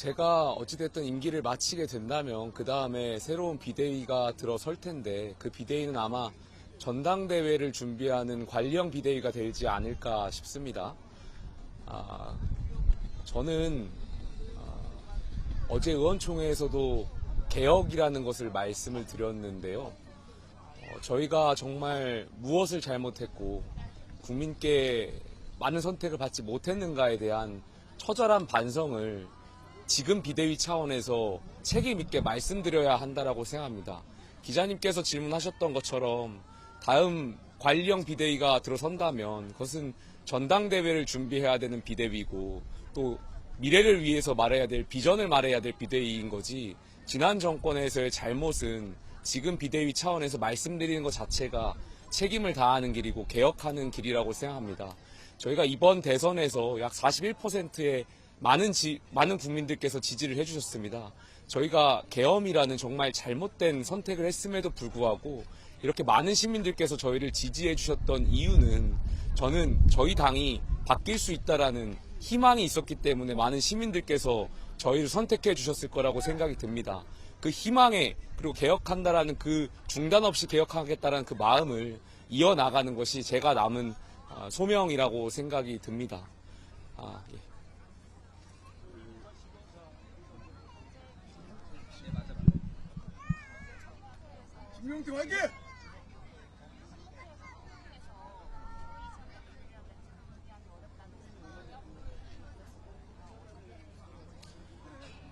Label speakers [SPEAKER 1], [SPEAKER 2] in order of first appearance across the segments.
[SPEAKER 1] 제가 어찌됐든 임기를 마치게 된다면 그 다음에 새로운 비대위가 들어설 텐데 그 비대위는 아마 전당대회를 준비하는 관리형 비대위가 되지 않을까 싶습니다. 아, 저는 아, 어제 의원총회에서도 개혁이라는 것을 말씀을 드렸는데요. 어, 저희가 정말 무엇을 잘못했고 국민께 많은 선택을 받지 못했는가에 대한 처절한 반성을 지금 비대위 차원에서 책임 있게 말씀드려야 한다라고 생각합니다. 기자님께서 질문하셨던 것처럼 다음 관리형 비대위가 들어선다면 그것은 전당대회를 준비해야 되는 비대위고 또 미래를 위해서 말해야 될 비전을 말해야 될 비대위인 거지 지난 정권에서의 잘못은 지금 비대위 차원에서 말씀드리는 것 자체가 책임을 다하는 길이고 개혁하는 길이라고 생각합니다. 저희가 이번 대선에서 약 41%의 많은 지, 많은 국민들께서 지지를 해주셨습니다. 저희가 계엄이라는 정말 잘못된 선택을 했음에도 불구하고 이렇게 많은 시민들께서 저희를 지지해 주셨던 이유는 저는 저희 당이 바뀔 수 있다라는 희망이 있었기 때문에 많은 시민들께서 저희를 선택해 주셨을 거라고 생각이 듭니다. 그 희망에 그리고 개혁한다라는 그 중단 없이 개혁하겠다라는 그 마음을 이어나가는 것이 제가 남은 아, 소명이라고 생각이 듭니다. 아, 예.
[SPEAKER 2] 김용태 화이팅!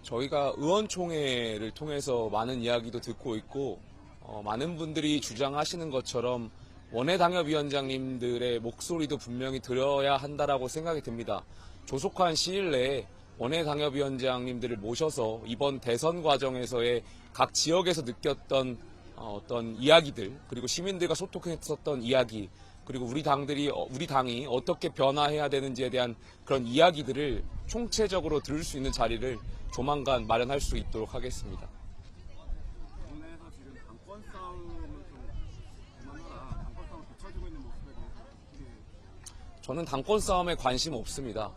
[SPEAKER 1] 저희가 의원총회를 통해서 많은 이야기도 듣고 있고 어, 많은 분들이 주장하시는 것처럼 원외 당협위원장님들의 목소리도 분명히 들어야 한다라고 생각이 듭니다. 조속한 시일 내에 원외 당협위원장님들을 모셔서 이번 대선 과정에서의 각 지역에서 느꼈던 어, 어떤 이야기들 그리고 시민들과 소통했었던 이야기 그리고 우리 당들이 어, 우리 당이 어떻게 변화해야 되는지에 대한 그런 이야기들을 총체적으로 들을 수 있는 자리를 조만간 마련할 수 있도록 하겠습니다. 저는 당권 싸움에 관심 없습니다.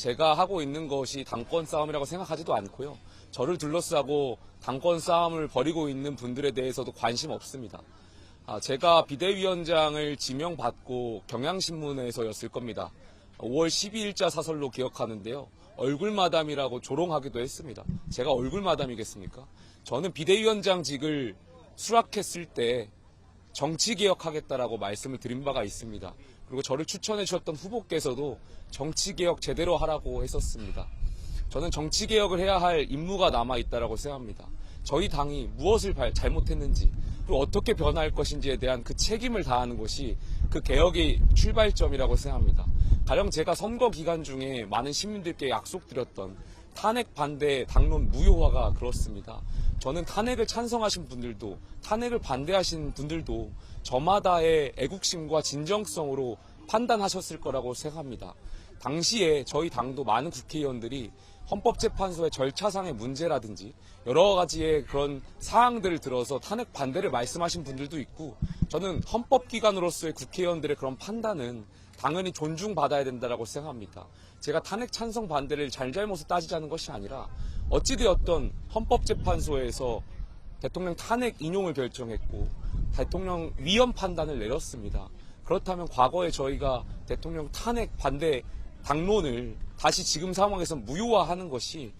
[SPEAKER 1] 제가 하고 있는 것이 당권 싸움이라고 생각하지도 않고요. 저를 둘러싸고 당권 싸움을 벌이고 있는 분들에 대해서도 관심 없습니다. 아, 제가 비대위원장을 지명받고 경향신문에서였을 겁니다. 5월 12일자 사설로 기억하는데요. 얼굴마담이라고 조롱하기도 했습니다. 제가 얼굴마담이겠습니까? 저는 비대위원장직을 수락했을 때 정치개혁하겠다라고 말씀을 드린 바가 있습니다. 그리고 저를 추천해 주셨던 후보께서도 정치개혁 제대로 하라고 했었습니다. 저는 정치개혁을 해야 할 임무가 남아있다라고 생각합니다. 저희 당이 무엇을 발- 잘못했는지 그리고 어떻게 변화할 것인지에 대한 그 책임을 다하는 것이 그 개혁의 출발점이라고 생각합니다. 가령 제가 선거 기간 중에 많은 시민들께 약속드렸던 탄핵 반대 당론 무효화가 그렇습니다. 저는 탄핵을 찬성하신 분들도 탄핵을 반대하신 분들도 저마다의 애국심과 진정성으로 판단하셨을 거라고 생각합니다. 당시에 저희 당도 많은 국회의원들이 헌법재판소의 절차상의 문제라든지 여러 가지의 그런 사항들을 들어서 탄핵 반대를 말씀하신 분들도 있고 저는 헌법기관으로서의 국회의원들의 그런 판단은 당연히 존중받아야 된다고 생각합니다. 제가 탄핵 찬성 반대를 잘잘못을 따지자는 것이 아니라 어찌되었던 헌법재판소에서 대통령 탄핵 인용을 결정했고 대통령 위헌 판단을 내렸습니다. 그렇다면 과거에 저희가 대통령 탄핵 반대 당론을 다시 지금 상황에서 무효화하는 것이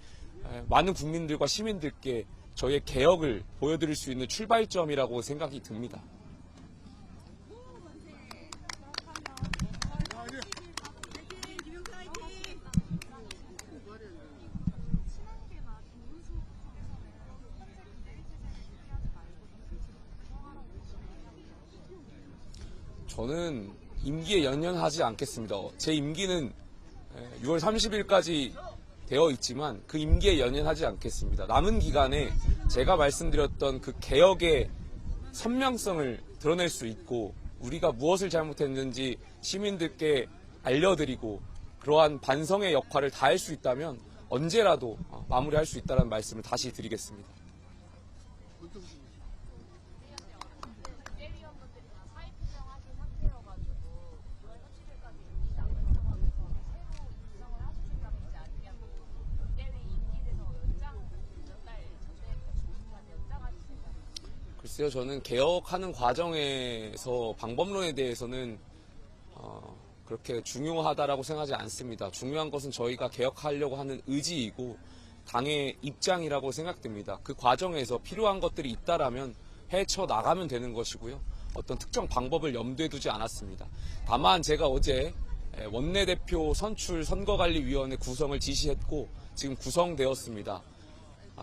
[SPEAKER 1] 에, 많은 국민들과 시민들께 저희의 개혁을 보여드릴 수 있는 출발점이라고 생각이 듭니다.
[SPEAKER 2] 화이팅!
[SPEAKER 3] 김용태 화이팅!
[SPEAKER 4] 친한계나 김문수 부분에서는 현재 비대위 체제를 유지하지 말고 정치를 구성하라고
[SPEAKER 1] 저는 임기에 연연하지 않겠습니다. 제 임기는 6월 30일까지 되어 있지만 그 임기에 연연하지 않겠습니다. 남은 기간에 제가 말씀드렸던 그 개혁의 선명성을 드러낼 수 있고 우리가 무엇을 잘못했는지 시민들께 알려드리고 그러한 반성의 역할을 다할 수 있다면 언제라도 어, 마무리할 수 있다는 말씀을 다시 드리겠습니다.
[SPEAKER 4] 비대위원분들이 다 사의 표명하신 상태여가지고 6월 30일까지 양승하면서 새로 구성을 하실 생각인지 아니면 비대위
[SPEAKER 1] 글쎄요, 저는 개혁하는 과정에서 방법론에 대해서는 어, 그렇게 중요하다라고 생각하지 않습니다. 중요한 것은 저희가 개혁하려고 하는 의지이고 당의 입장이라고 생각됩니다. 그 과정에서 필요한 것들이 있다라면 헤쳐 나가면 되는 것이고요. 어떤 특정 방법을 염두에 두지 않았습니다. 다만 제가 어제 에, 원내대표 선출 선거관리위원회 구성을 지시했고 지금 구성되었습니다.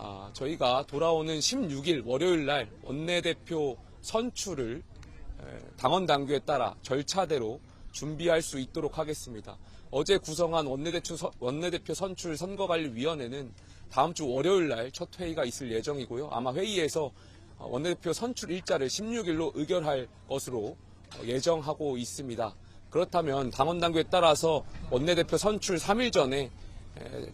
[SPEAKER 1] 아, 저희가 돌아오는 16일 월요일 날 원내대표 선출을 에, 당원 당규에 따라 절차대로 준비할 수 있도록 하겠습니다. 어제 구성한 원내대표, 선- 원내대표 선출 선거관리위원회는 다음 주 월요일 날 첫 회의가 있을 예정이고요. 아마 회의에서 어, 원내대표 선출 일자를 16일로 의결할 것으로 어, 예정하고 있습니다. 그렇다면 당원 당규에 따라서 원내대표 선출 3일 전에 에,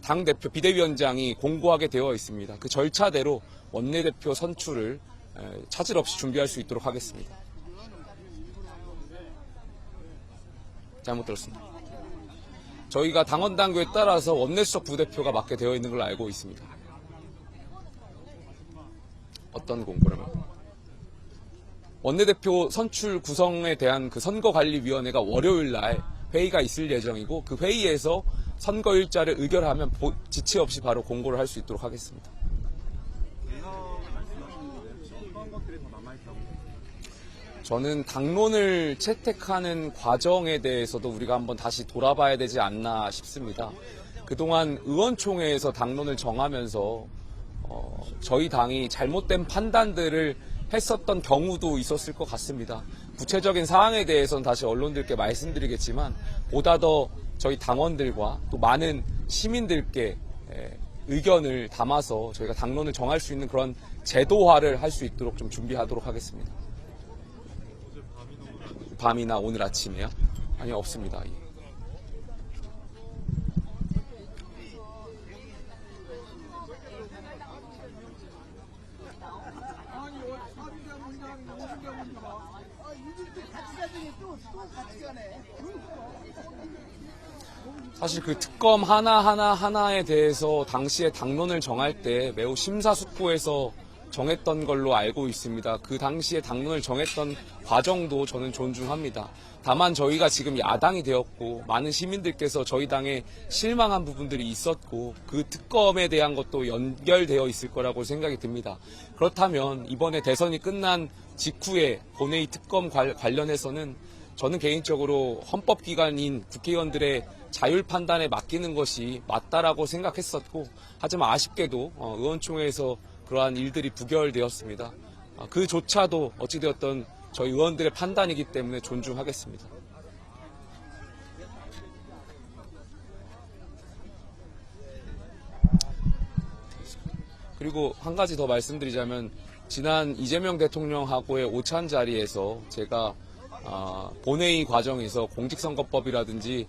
[SPEAKER 1] 당 대표 비대위원장이 공고하게 되어 있습니다. 그 절차대로 원내대표 선출을 에, 차질 없이 준비할 수 있도록 하겠습니다. 잘못 들었습니다. 저희가 당원 당규에 따라서 원내수석 부대표가 맡게 되어 있는 걸로 알고 있습니다. 어떤 공고라면? 원내대표 선출 구성에 대한 그 선거관리위원회가 월요일 날 회의가 있을 예정이고 그 회의에서 선거 일자를 의결하면 보- 지체 없이 바로 공고를 할 수 있도록 하겠습니다. 저는 당론을 채택하는 과정에 대해서도 우리가 한번 다시 돌아봐야 되지 않나 싶습니다. 그동안 의원총회에서 당론을 정하면서 어, 저희 당이 잘못된 판단들을 했었던 경우도 있었을 것 같습니다. 구체적인 사항에 대해서는 다시 언론들께 말씀드리겠지만 보다 더 저희 당원들과 또 많은 시민들께 에, 의견을 담아서 저희가 당론을 정할 수 있는 그런 제도화를 할 수 있도록 좀 준비하도록 하겠습니다. 밤이나 오늘 아침에요? 아니요, 없습니다. 사실 그 특검 하나하나 하나에 대해서 당시에 당론을 정할 때 매우 심사숙고해서 정했던 걸로 알고 있습니다. 그 당시에 당론을 정했던 과정도 저는 존중합니다. 다만 저희가 지금 야당이 되었고 많은 시민들께서 저희 당에 실망한 부분들이 있었고 그 특검에 대한 것도 연결되어 있을 거라고 생각이 듭니다. 그렇다면 이번에 대선이 끝난 직후에 본회의 특검 관- 관련해서는 저는 개인적으로 헌법기관인 국회의원들의 자율 판단에 맡기는 것이 맞다라고 생각했었고 하지만 아쉽게도 어, 의원총회에서 그러한 일들이 부결되었습니다. 아, 그조차도 어찌되었던 저희 의원들의 판단이기 때문에 존중하겠습니다. 그리고 한 가지 더 말씀드리자면 지난 이재명 대통령하고의 오찬 자리에서 제가 아, 본회의 과정에서 공직선거법이라든지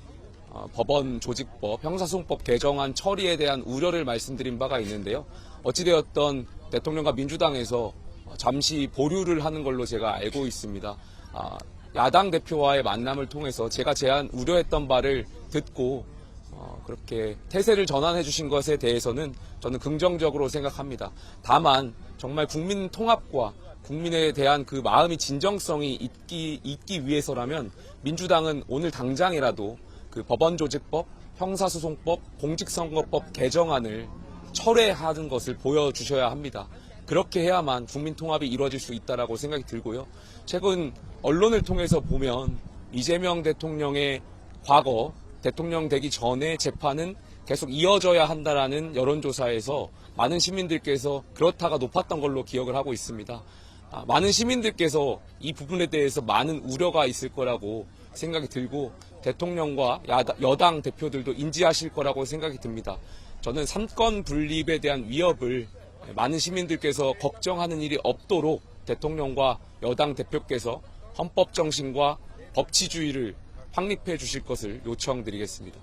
[SPEAKER 1] 아, 법원 조직법, 형사소송법 개정안 처리에 대한 우려를 말씀드린 바가 있는데요. 어찌되었던 대통령과 민주당에서 잠시 보류를 하는 걸로 제가 알고 있습니다. 아, 야당 대표와의 만남을 통해서 제가 제안 우려했던 바를 듣고 어, 그렇게 태세를 전환해 주신 것에 대해서는 저는 긍정적으로 생각합니다. 다만 정말 국민 통합과 국민에 대한 그 마음이 진정성이 있기, 있기 위해서라면 민주당은 오늘 당장이라도 그 법원조직법, 형사소송법, 공직선거법 개정안을 철회하는 것을 보여주셔야 합니다. 그렇게 해야만 국민 통합이 이루어질 수 있다라고 생각이 들고요. 최근 언론을 통해서 보면 이재명 대통령의 과거 대통령 되기 전에 재판은 계속 이어져야 한다라는 여론조사에서 많은 시민들께서 그렇다가 높았던 걸로 기억을 하고 있습니다. 아, 많은 시민들께서 이 부분에 대해서 많은 우려가 있을 거라고 생각이 들고 대통령과 여당 대표들도 인지하실 거라고 생각이 듭니다. 저는 삼권 분립에 대한 위협을 많은 시민들께서 걱정하는 일이 없도록 대통령과 여당 대표께서 헌법 정신과 법치주의를 확립해 주실 것을 요청드리겠습니다.